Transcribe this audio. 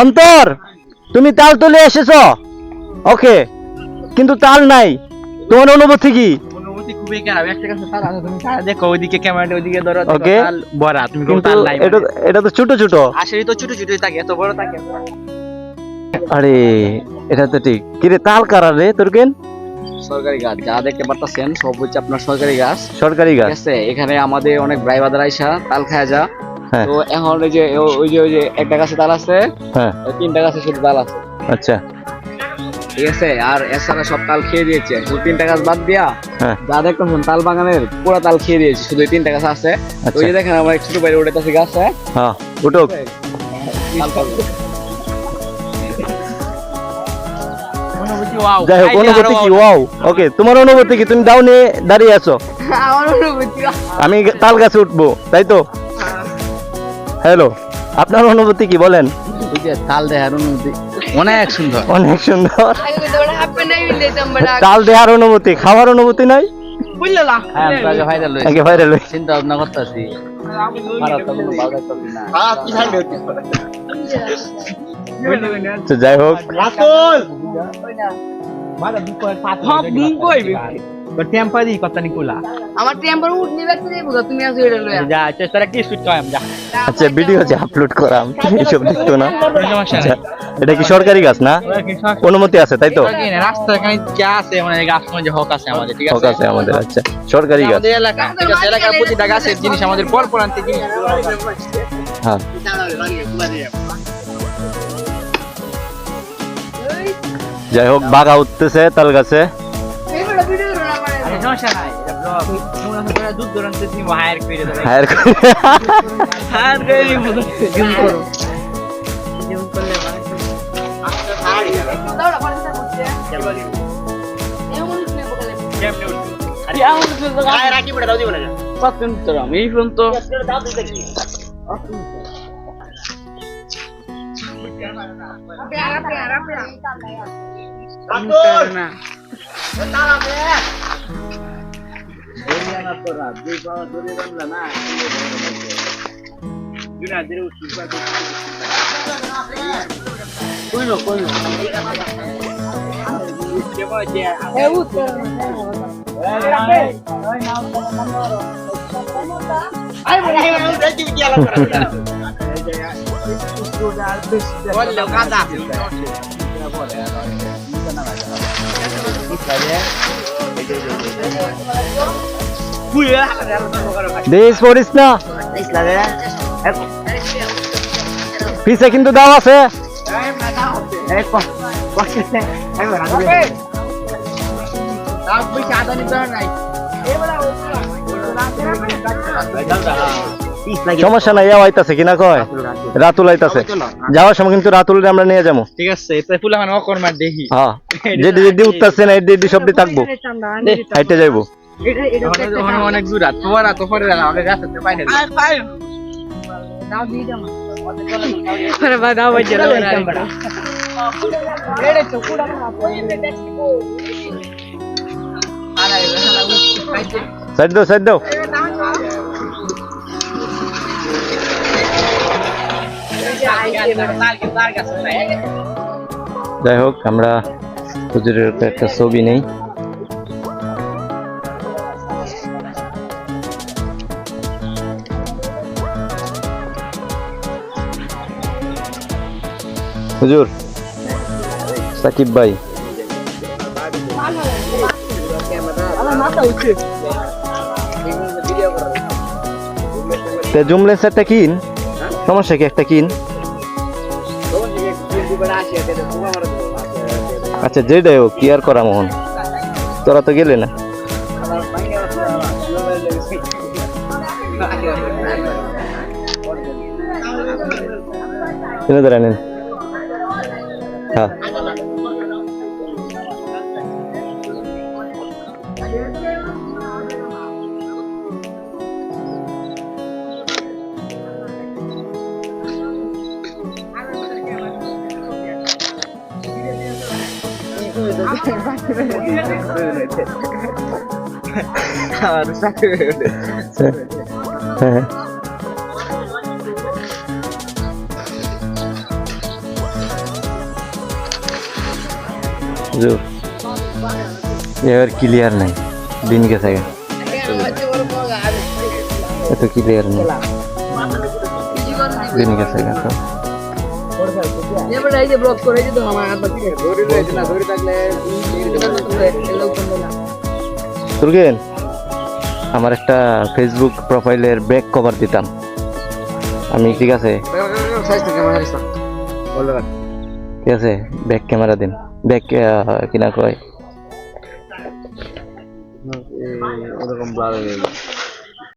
অন্তর তুমি তাল তুলে এসেছ? ওকে কিন্তু তাল নাই। তোমার অনুভূতি কি? অনুভূতি খুবই খারাপ। একটা কাছে তাল আছে তুমি তাল দেখো ওইদিকে ক্যামেরাটা ওইদিকে ধরো দেখো Okay. তাল ভরা তুমি কোনো কিন্তু তাল নাই এটা এটা তো ছোট ছোট। তো ছোট ছোট থাকে এত বড় থাকে। আরে এটা তো ঠিক। কিরে তাল কারা রে তোর কেন? সরকারি গাছ যা দেখতে পারতেছেন সব হচ্ছে আপনার সরকারি গাছ। সরকারি গাছ। আছে এখানে আমাদের অনেক ভাই বাদার আইসা তাল খায় যা। তো এখন ওই যে ওই যে ওই যে একটা গাছে তাল আছে হ্যাঁ। তিনটা গাছে শুধু তাল আছে। আচ্ছা। ঠিক আছে আর এছাড়া সব তাল খেয়ে দিয়েছে। শুধু তিনটা গাছ বাদ দিয়া হ্যাঁ। যা দেখতেছেন তাল বাগানের পুরো তাল খেয়ে দিয়েছে শুধু এই তিনটা গাছ আছে। ওই যে আচ্ছা দেখেন আমার ছোট বাইরে উঠেছে গাছ। হ্যাঁ হ্যাঁ উঠুক। তাল খাবে। অনুভূতি wow, যাই হোক অনুভূতি কি? ওয়াও ওকে তোমার অনুভূতি কি? তুমি ডাউনে দাঁড়িয়ে আছো। আমার অনুভূতি আমি তাল গাছে উঠবো তাই তো? হ্যালো আপনার অনুভূতি কি বলেন? তাল দেখার অনুভূতি অনেক সুন্দর। অনেক সুন্দর। তাল দেওয়ার অনুভূতি খাওয়ার অনুভূতি নাই? হ্যাঁ আগে ভাইরাল হয়েছি। চিন্তা ভাবনা করতেছি খারাপ তো তো হ্যাঁ। তো টেম্পার দি কথা নিকুলা আমার টেম্পার উঠ নিবে দেবো তুমি আসো এটা লয়া যা চেষ্টা কি কাম যা। আচ্ছা ভিডিও যে আপলোড করাম এইসব দেখতো না? আচ্ছা এটা কি সরকারি গাছ না? অনুমতি আছে তাই তো? রাস্তা এখানে যা আছে মানে গাছ মানে যে হক আছে আমাদের ঠিক হক আছে আছে আমাদের আচ্ছা সরকারি গাছ। আমাদের এলাকা ঠিক আছে এলাকার প্রতিটা গাছের জিনিস আমাদের পর পরান্তে জিনিস হ্যাঁ। যাই হোক বাঘা উঠতেছে তাল গাছে। এইগুলো ভিডিও না মানে আরে সমস্যা নাই এটা ব্লগ তোমরা তোমরা দূর দূরান্তে তুমি হায়ার করে দেবে হায়ার হায়ার করে জুম করো জুম করলে দাও না পানি করতে এমন কি বলে কেমনে উঠবে দেশ পড়িস না। পিছে কিন্তু দাও আছে। সমস্যা নাই যাও আইতাছে কিনা কয়? রাতুল আইতাছে। যাওয়ার সময় কিন্তু রাতুল আমরা নিয়ে যাব ঠিক আছে এটা ফুল মানে অকর্মার দেখি হ্যাঁ। যেটি যেটি উঠতেছে না এটি এটি সবটি থাকব। হাইটে যাইবো। অনেক দূর আর তোমার তো পরে আমাকে গাছে পাই না দাও দিয়ে দাও। আরে বা দাও বাজে এড়ে তো কুড়া খারাপ দেখো সাইড দাও সাইড দাও। যাই হোক, আমরা হুজুরের একটা ছবি নেই। হুজুর, সাকিব ভাই। তে জুম লেন্সারটা কিন? সমস্যা কি একটা কিন? আচ্ছা যেটাই হোক কি আর করা মোহন? তোরা তো গেলে না। কিনে ধরে নেন। হ্যাঁ। Iya, kiliar nih, bini kesehatan itu kiliar nih, bini kesehatan. এই যে ব্লক করে দিত আমার হাত ধরে রয়েছে না ধরে থাকলে তুর্গেন আমার একটা ফেসবুক প্রোফাইলের ব্যাক কভার দিতাম। আমি ঠিক আছে? ঠিক আছে ব্যাক ক্যামেরা দিন। ব্যাক কিনা কয়? ওরকম